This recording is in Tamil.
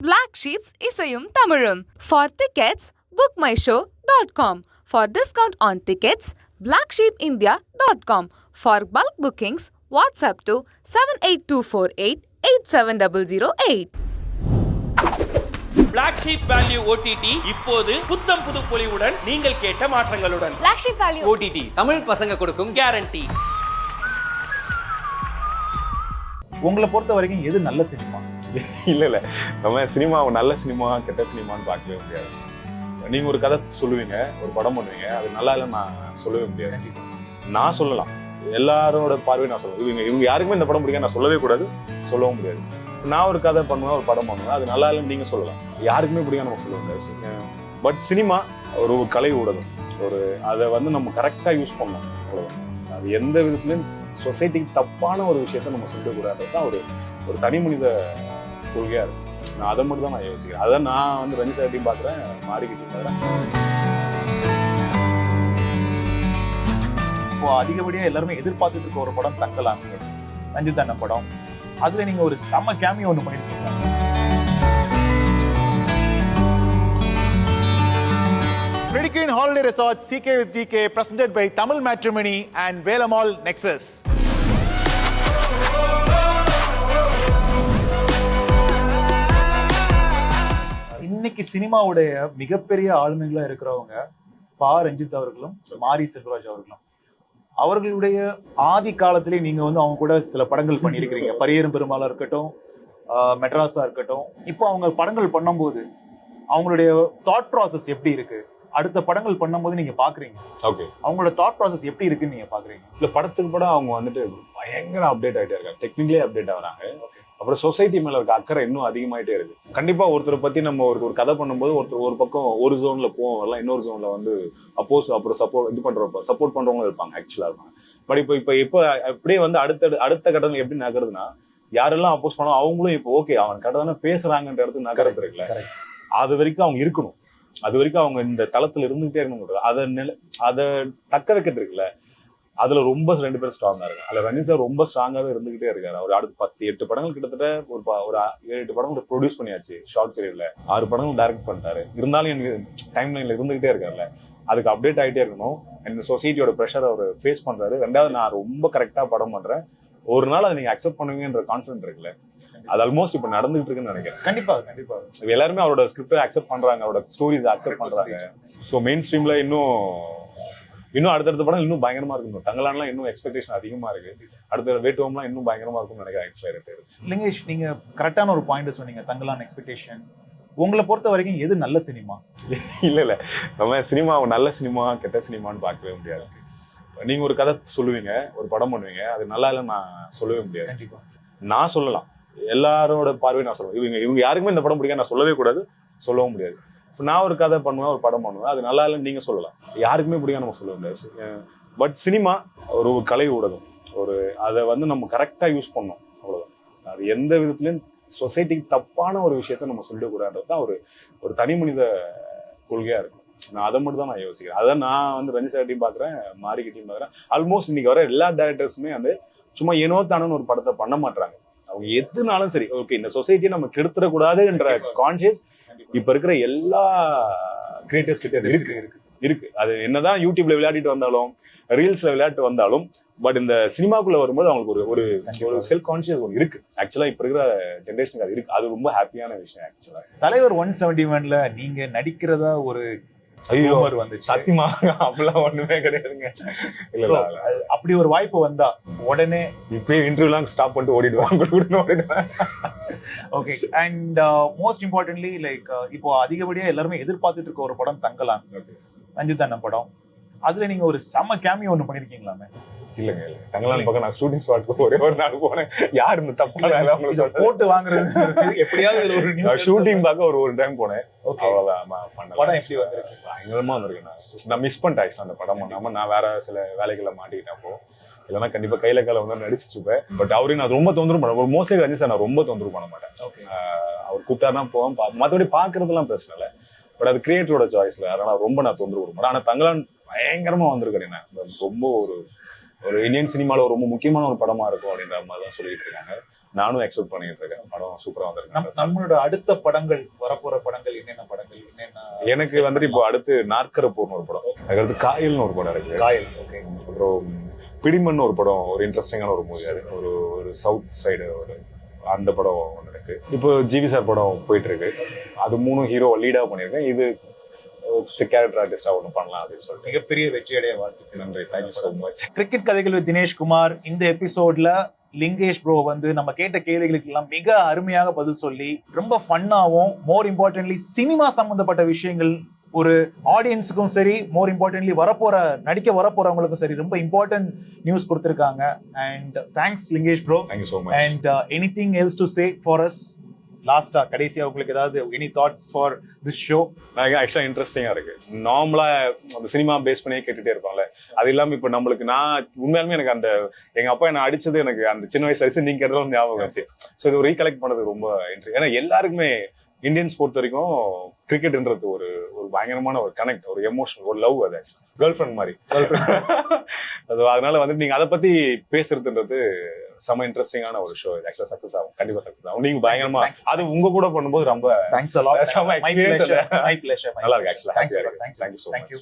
Black Sheeps இசையும் தமிழும் For tickets, book my show dot com For discount on tickets, blacksheepindia.com For bulk bookings, WhatsApp to 78248 87008. Black Sheep Value OTT இப்போது புத்தம் புது பொலிவுடன் நீங்கள் கேட்ட மாற்றங்களுடன் Black Sheep Value. OTT Tamil பசங்க கொடுக்கும் கேரண்டி உங்களை பொறுத்த வரைக்கும் எது நல்ல சினிமா இல்லை இல்லை. நம்ம சினிமா நல்ல சினிமா கெட்ட சினிமான்னு பார்க்கவே முடியாது. நீங்கள் ஒரு கதை சொல்லுவீங்க ஒரு படம் பண்ணுவீங்க அது நல்லா இல்லைன்னு நான் சொல்லவே முடியாது. நான் சொல்லலாம். எல்லாரோட பார்வையும் நான் சொல்லுவேன் இவங்க இவங்க யாருக்குமே இந்த படம் பிடிக்க நான் சொல்லவே கூடாது. சொல்லவும் முடியாது. நான் ஒரு கதை பண்ணுவேன் ஒரு படம் பண்ணுவேன் அது நல்லா இல்லைன்னு நீங்கள் சொல்லலாம். யாருக்குமே பிடிக்க நம்ம சொல்ல முடியாது. பட் சினிமா ஒரு கலை ஊடகம். ஒரு அதை வந்து நம்ம கரெக்டாக யூஸ் பண்ணலாம். அவ்வளோதான் அது எந்த விதத்துலையும் சொசைட்டிக்கு தப்பான ஒரு விஷயத்த நம்ம சொல்லக்கூடாது தான் ஒரு ஒரு தனி மனித கொள்கையாக இருக்கும். நான் அதை மட்டும் தான் நான் யோசிக்கிறேன். அதை நான் வந்து ரஞ்சி சார்ட்டையும் பார்க்குறேன். மாறிக்கிட்டையும் பார்க்குறேன். இப்போ அதிகப்படியாக எல்லாருமே எதிர்பார்த்துட்டு இருக்க ஒரு படம் தங்கலாம். ரஞ்சித் அண்ணன் படம். அதில் நீங்கள் ஒரு செம கேமியோ ஒண்ணு பண்ணிருக்கீங்க Prediquin Holiday Resort CK with GK presented by Tamil Matrimony and Velamal Nexus. இன்னைக்கு சினிமாவுடைய மிகப்பெரிய ஆளுமைகளா இருக்கிறவங்க பா. ரஞ்சித் அவர்களும் மாரி செல்வராஜ் அவர்களும். அவர்களுடைய ஆதி காலத்திலே நீங்க வந்து அவங்க கூட சில படங்கள் பண்ணியிருக்கிறீங்க. பரியரும் பெருமாளா இருக்கட்டும் மெட்ராஸா இருக்கட்டும். இப்போ அவங்க படங்கள் பண்ணும்போது அவங்களுடைய தாட் ப்ராசஸ் எப்படி இருக்கு? அடுத்த படங்கள் பண்ணும்போது நீங்க பாக்குறீங்க. ஓகே அவங்களோட தாட் ப்ராசஸ் எப்படி இருக்குன்னு நீங்க பாக்குறீங்க? இல்லை படத்துக்கு படம் அவங்க வந்துட்டு பயங்கர அப்டேட் ஆகிட்டே இருக்காங்க. டெக்னிக்கலி அப்டேட் ஆகுறாங்க. அப்புறம் சொசைட்டி மேல இருக்க அக்கறை இன்னும் அதிகமாயிட்டே இருக்கு. கண்டிப்பா ஒருத்தரை பத்தி நம்ம ஒரு ஒரு கதை பண்ணும்போது ஒருத்தர் ஒரு பக்கம் ஒரு ஜோன்ல போவோம் வரலாம் இன்னொரு ஜோன்ல வந்து அப்போஸ் அப்புறம் சப்போர்ட் இது பண்றப்ப சப்போர்ட் பண்றவங்களும் இருப்பாங்க ஆக்சுவலா இருப்பாங்க. பட் இப்போ இப்போ இப்போ அப்படியே வந்து அடுத்த அடுத்த கட்டங்கள் எப்படி நகருதுன்னா யாரெல்லாம் அப்போஸ் பண்ணோம் அவங்களும் இப்போ ஓகே அவன் கரெக்டாக தானே பேசுறாங்கன்ற இடத்துக்கு நகரத்து இருக்குல்ல. அது வரைக்கும் அவங்க இருக்கணும். அது வரைக்கும் அவங்க இந்த தளத்துல இருந்துகிட்டே இருக்கணும் அதை நில அதை தக்க வைக்கிறது இருக்குல்ல அதுல ரொம்ப ரெண்டு பேரும் ஸ்ட்ராங்கா இருக்கு அதுல ரஞ்சித் சார் ரொம்ப ஸ்ட்ராங்காவே இருந்துகிட்டே இருக்காரு. அவர் அடுத்து பத்து எட்டு படங்கள் கிட்டத்தட்ட ஒரு ஒரு ஏழு எட்டு படங்கள் ப்ரொடியூஸ் பண்ணியாச்சு ஷார்ட் பீரியட்ல ஆறு படங்கள் டைரக்ட் பண்ணிட்டாரு. இருந்தாலும் எனக்கு டைம் லைன்ல இருந்துகிட்டே இருக்காருல்ல. அதுக்கு அப்டேட் ஆகிட்டே இருக்கணும். இந்த சொசைட்டியோட ப்ரெஷர் அவர் ஃபேஸ் பண்றாரு. ரெண்டாவது நான் ரொம்ப கரெக்டா படம் பண்றேன். ஒரு நாள் அதை நீங்க அக்செப்ட் பண்ணுவீங்கன்ற கான்ஃபிடன்ட் இருக்குல்ல. அது ஆல்மோஸ்ட் இப்போ நடந்துகிட்டு இருக்குன்னு நினைக்கிறேன். கண்டிப்பா கண்டிப்பா. எல்லாருமே அவரோட ஸ்கிரிப்டை அக்செப்ட் பண்றாங்க. அவரோட ஸ்டோரிஸ் அக்செப்ட் பண்றாங்க. ஸோ மெயின் ஸ்ட்ரீம்ல இன்னும் இன்னும் அடுத்தடுத்த படம் இன்னும் பயங்கரமா இருக்கும் தங்கலான்லாம் இன்னும் எக்ஸ்பெக்டேஷன் அதிகமா இருக்கு. அடுத்த வேட்டுவம்லாம் இன்னும் பயங்கரமா இருக்கும்னு நினைக்கிறேன் ஆக்சுவலாக லிங்கேஷ் நீங்க கரெக்டான ஒரு பாயிண்ட் சொன்னீங்க தங்கலான் எக்ஸ்பெக்டேஷன் உங்களை பொறுத்த வரைக்கும் எது நல்ல சினிமா? இல்ல இல்ல. நம்ம சினிமா நல்ல சினிமா கெட்ட சினிமான்னு பார்க்கவே முடியாது. நீங்க ஒரு கதை சொல்லுவீங்க ஒரு படம் பண்ணுவீங்க அது நல்லா இல்லைன்னு நான் சொல்லவே முடியாது. கண்டிப்பா. நான் சொல்லலாம். எல்லாரோட பார்வையும் நான் சொல்லுவேன். இவங்க இவங்க யாருக்குமே இந்த படம் பிடிக்க நான் சொல்லவே கூடாது. சொல்லவும் முடியாது. இப்போ நான் ஒரு கதை பண்ணுவேன் ஒரு படம் பண்ணுவேன். அது நல்லா இல்லைன்னு நீங்க சொல்லலாம். யாருக்குமே பிடிக்க நம்ம சொல்ல முடியாது. பட் சினிமா ஒரு கலை ஊடகம். ஒரு அதை வந்து நம்ம கரெக்டாக யூஸ் பண்ணோம். அவ்வளோதான் அது எந்த விதத்துலையும் சொசைட்டிக்கு தப்பான ஒரு விஷயத்த நம்ம சொல்லிடக்கூடாதுன்றது தான் ஒரு ஒரு தனி மனித கொள்கையாக இருக்கும். நான் அதை மட்டும் தான் நான் யோசிக்கிறேன். அதான் நான் வந்து ரஞ்சித் சார்ட்டையும் பார்க்குறேன் மாரிக்கிட்டையும் பார்க்குறேன். ஆல்மோஸ்ட் இன்னைக்கு வர எல்லா டேரக்டர்ஸுமே வந்து சும்மா ஏனோ தானோன்னு ஒரு படத்தை பண்ண மாட்டாங்க அவங்க எதுனாலும் சரி ஓகே இந்த சொசைட்டியை நம்ம கெடுத்துடக்கூடாதுன்ற கான்சியஸ் இப்ப இருக்கிற எல்லா கிரியேட்டர்ஸ் கிட்ட இருக்கு இருக்கு. அது என்னதான் யூடியூப்ல விளையாடிட்டு வந்தாலும் ரீல்ஸ்ல விளையாட்டு வந்தாலும் பட் இந்த சினிமாக்குள்ள வரும்போது அவங்களுக்கு ஒரு ஒரு ஒரு செல்ஃப் கான்சியஸ் ஒன்று இருக்கு. ஆக்சுவலா இப்ப இருக்கிற ஜென்ரேஷனுக்கு அது இருக்கு. அது ரொம்ப ஹாப்பியான விஷயம் ஆக்சுவலா தலைவர் ஒன் செவன்டி ஒன்ல நீங்க நடிக்கிறதா ஒரு ஐயோ rumor வந்துச்சு. சத்தியமா? அப்படிலாம் ஒண்ணுமே கிடையாதுங்க. இல்ல அப்படி ஒரு வாய்ப்பு வந்தா உடனே இப்பயே இன்டர்வியூலாம் ஸ்டாப் பண்ணிட்டு ஓடிடுவாங்க ஓடிடுவேன். Okay and most importantly like இப்போ அதிகப்படியா எல்லாருமே எதிர்பார்த்துட்டு இருக்க ஒரு படம் தங்கலாம் ரஞ்சித் அண்ணன் படம். அதுல நீங்க ஒரு செம கேமியோ ஒண்ணு பண்ணிருக்கீங்களாமே? இல்லங்க இல்ல தங்கலான் பக்கம் நான் ஷூட்டிங் ஸ்பாட்க்கு ஒரே ஒரு நாள் போனேன். யார் இந்த தப்பான வேலை சொல்றது? போட்டு வாங்குறது. எப்படியாவது ஒரு ஷூட்டிங் பார்க்க ஒரு ஒரு டைம் போனேன். பண்ணல. படம் எப்படி வந்திருக்கு? பயங்கரமா வந்திருக்கு. நான் நான் மிஸ் பண்ணிட்டேன் actually அந்த படம். பண்ணாம நான் வேற சில வேலைகளை மாட்டிக்கிட்டேன் அப்போ. இல்லைன்னா கண்டிப்பா கையில கையில வந்து நடிச்சிருப்பேன் பட் அவரையும் நான் ரொம்ப தொந்தரவு பண்ண ஒரு மோஸ்ட்லி ரஞ்சித் சார் நான் ரொம்ப தொந்தரவு பண்ண மாட்டேன். அவர் கூப்பிட்டாருன்னா போவேன் பா- மத்தபடி பாக்குறதுலாம் பிரச்சனை இல்லை. பட் அது கிரியேட்டரோட சாய்ஸ்ல அதனால ரொம்ப நான் தொந்தரவு கொடுக்க மாட்டேன். ஆனா தங்கலான் பயங்கரமா வந்திருக்கேன் என்ன. ரொம்ப ஒரு ஒரு இந்தியன் சினிமால ஒரு ரொம்ப முக்கியமான ஒரு படமா இருக்கும் அப்படின்ற மாதிரி தான் சொல்லிட்டு இருக்காங்க. நானும் எக்ஸ்பெக்ட் பண்ணிட்டு இருக்கேன். படம் சூப்பரா நம் வந்திருக்கு நம்மளோட அடுத்த படங்கள் வரப்போற படங்கள் என்னென்ன படங்கள் என்னென்ன எனக்கு வந்துட்டு இப்போ அடுத்து நாற்கரப்பூர்னு ஒரு படம். அதுக்கடுத்து காயல்னு ஒரு படம் இருக்கு. காயல் ஓகே அப்புறம் பிடிமன் ஒரு படம் ஒரு இன்ட்ரெஸ்டிங்கான ஒரு மூவி அது. ஒரு ஒரு சவுத் சைடு ஒரு அந்த படம் ஒன்று இருக்கு. இப்போ ஜிவி சார் படம் போயிட்டு இருக்கு. அது மூணு ஹீரோ லீடா பண்ணியிருக்கேன். இது கேரக்டர் ஆர்டிஸ்டா ஒன்று பண்ணலாம் அப்படின்னு சொல்லிட்டு. மிகப்பெரிய வெற்றியடைய வாழ்த்துக்கள். நன்றி. Thank you so much cricket கதைகள் வித் தினேஷ் குமார். இந்த எபிசோட்ல லிங்கேஷ் ப்ரோ வந்து நம்ம கேட்ட கேள்விகளுக்கு எல்லாம் மிக அருமையாக பதில் சொல்லி ரொம்ப ஃபன்னாவும் மோர் இம்பார்ட்டன்ட்லி சினிமா சம்பந்தப்பட்ட விஷயங்கள் ஒரு ஆடியன்ஸுக்கும் சரி மோர் இம்பார்ட்டன்ட்லி வரப்போற நடிக்க வரப்போறவங்களுக்கும் சரி ரொம்ப இம்பார்ட்டன்ட் நியூஸ் கொடுத்துருக்காங்க. And thanks Lingesh bro and anything else to say for us லாஸ்டா கடைசியா உங்களுக்கு ஏதாவது any thoughts for this show நான் ஆக்சுவலா இன்ட்ரெஸ்டிங்கா இருக்கு. நார்மலா அந்த சினிமா பேஸ் பண்ணியே கேட்டுட்டே இருப்பாங்கல்ல அது இல்லாம இப்ப நம்மளுக்கு நான் உண்மையாலுமே எனக்கு அந்த எங்க அப்பா என்ன அடிச்சது எனக்கு அந்த சின்ன வயசுல அடிச்சு நீங்க கேட்டதும் ஞாபகம் வச்சு ஸோ இது ரீகலெக்ட் பண்ணது ரொம்ப இன்ட்ரெஸ்ட் ஏன்னா எல்லாருக்குமே இந்தியன்ஸ் பொறுத்த வரைக்கும் கிரிக்கெட்ன்றது ஒரு ஒரு பயங்கரமான ஒரு கனெக்ட் ஒரு எமோஷனல் ஒரு லவ் அது கேர்ள் ஃப்ரெண்ட் மாதிரி. அது அதனால வந்து நீங்க அதை பத்தி பேசுறதுன்றது செம இன்ட்ரெஸ்டிங்கான ஒரு ஷோ ஆக்சுவலா சக்சஸ் ஆகும். கண்டிப்பா சக்சஸ் ஆகும். நீங்க பயங்கரமா அது உங்க கூட பண்ணும்போது ரொம்ப thanks a lot Some my experience pleasure my pleasure நல்லா இருக்கு ஆக்சுவலா தேங்க்ஸ் தேங்க்யூ ஸோ மச்